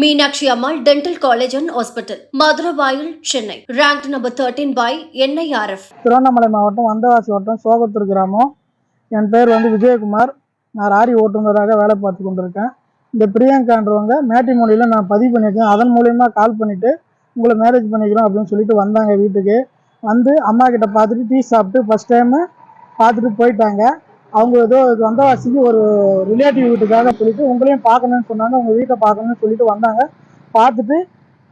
Meenakshi Ammal dental college and hospital Maduravoyal Chennai. Rank number thirteen by NIRF Tiruvannamalai மாவட்டம் வந்தவாசி வட்டம் சோகத்தூர் கிராமம். என் பேர் வந்து விஜயகுமார். நான் லாரி ஓட்டுநராக வேலை பார்த்து கொண்டிருக்கேன். இந்த பிரியங்கான்றவங்க மேட்ரிமோனியில் நான் பதிவு பண்ணியிருக்கேன். அதன் மூலயமா கால் பண்ணிவிட்டு உங்களை மேரேஜ் பண்ணிக்கிறோம் அப்படின்னு சொல்லிட்டு வந்தாங்க வீட்டுக்கு. வந்து அம்மா கிட்ட பார்த்துட்டு டீ சாப்பிட்டு ஃபஸ்ட் டைமு பார்த்துட்டு போயிட்டாங்க. அவங்க ஏதோ வந்தவாசிக்கு ஒரு ரிலேட்டிவ் வீட்டுக்காக சொல்லிட்டு உங்களையும் பார்க்கணும்னு சொன்னாங்க உங்கள் வீட்டை பார்க்கணும்னு சொல்லிட்டு வந்தாங்க. பார்த்துட்டு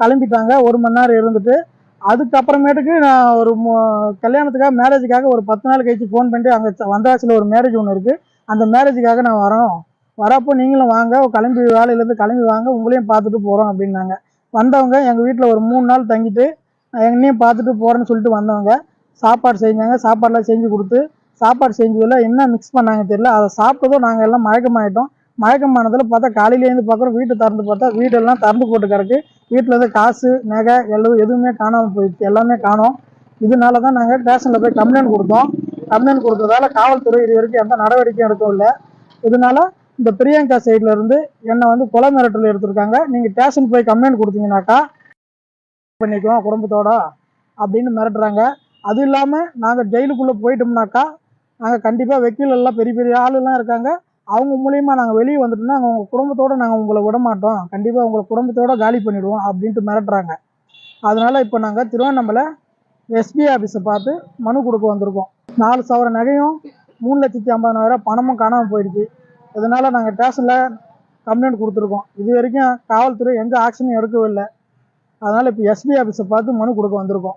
கிளம்பிட்டாங்க. ஒரு மணி நேரம் இருந்துட்டு அதுக்கப்புறமேட்டுக்கு நான் ஒரு கல்யாணத்துக்காக மேரேஜுக்காக ஒரு பத்து நாள் கழிச்சு ஃபோன் பண்ணிட்டு அங்கே வந்தவாசியில் ஒரு மேரேஜ் ஒன்று இருக்குது அந்த மேரேஜுக்காக நான் வரோம். வரப்போ நீங்களும் வாங்க கிளம்பி வேலையிலேருந்து கிளம்பி வாங்க உங்களையும் பார்த்துட்டு போகிறோம் அப்படின்னாங்க. வந்தவங்க எங்கள் வீட்டில் ஒரு மூணு நாள் தங்கிட்டு நான் என்னையும் பார்த்துட்டு போகிறேன்னு சொல்லிட்டு வந்தவங்க சாப்பாடு செஞ்சாங்க. சாப்பாடெலாம் செஞ்சு கொடுத்து சாப்பாடு செஞ்சதில் என்ன மிக்ஸ் பண்ணாங்க தெரியல. அதை சாப்பிட்டதும் நாங்கள் எல்லாம் மயக்கமாயிட்டோம். மயக்கமானதில் பார்த்தா காலையிலேருந்து பார்க்குறோம். வீட்டை திறந்து பார்த்தா வீடெல்லாம் திறந்து போட்டு கிடக்கு. வீட்டில் இருந்து காசு நகை எல்லாம் எதுவுமே காணாமல் போயிடுச்சு. எல்லாமே காணோம். இதனால தான் நாங்கள் ஸ்டேஷனில் போய் கம்ப்ளைண்ட் கொடுத்தோம். கம்ப்ளைண்ட் கொடுத்ததால காவல்துறை இது வரைக்கும் எந்த நடவடிக்கையும் எடுக்கவும் இல்லை. இதனால இந்த பிரியங்கா சைட்லேருந்து என்னை வந்து கொலை மிரட்டல் எடுத்திருக்காங்க. நீங்கள் ஸ்டேஷன் போய் கம்ப்ளைண்ட் கொடுத்தீங்கன்னாக்கா பண்ணிக்குவோம் குடும்பத்தோட அப்படின்னு மிரட்டுறாங்க. அது இல்லாமல் நாங்கள் ஜெயிலுக்குள்ளே போயிட்டோம்னாக்கா நாங்கள் கண்டிப்பாக வக்கீல் எல்லாம் பெரிய பெரிய ஆளுலாம் இருக்காங்க. அவங்க மூலியமா நாங்கள் வெளியே வந்துட்டோம்னா அவங்க உங்கள் குடும்பத்தோட நாங்கள் உங்களை விட மாட்டோம். கண்டிப்பாக உங்களை குடும்பத்தோட காலி பண்ணிவிடுவோம் அப்படின்ட்டு மிரட்டுறாங்க. அதனால் இப்போ நாங்கள் திருவண்ணாமலை எஸ்பி ஆஃபீஸை பார்த்து மனு கொடுக்க வந்திருக்கோம். நாலு சவர நகையும் மூணு லட்சத்தி ஐம்பதாயிரம் பணமும் காணாமல் போயிடுச்சு. இதனால் நாங்கள் ஸ்டேஷனில் கம்ப்ளைண்ட் கொடுத்துருக்கோம். இது வரைக்கும் காவல்துறை எந்த ஆக்ஷனும் எடுக்கவில்லை அதனால் இப்போ எஸ்பி ஆஃபீஸை பார்த்து மனு கொடுக்க வந்திருக்கோம்.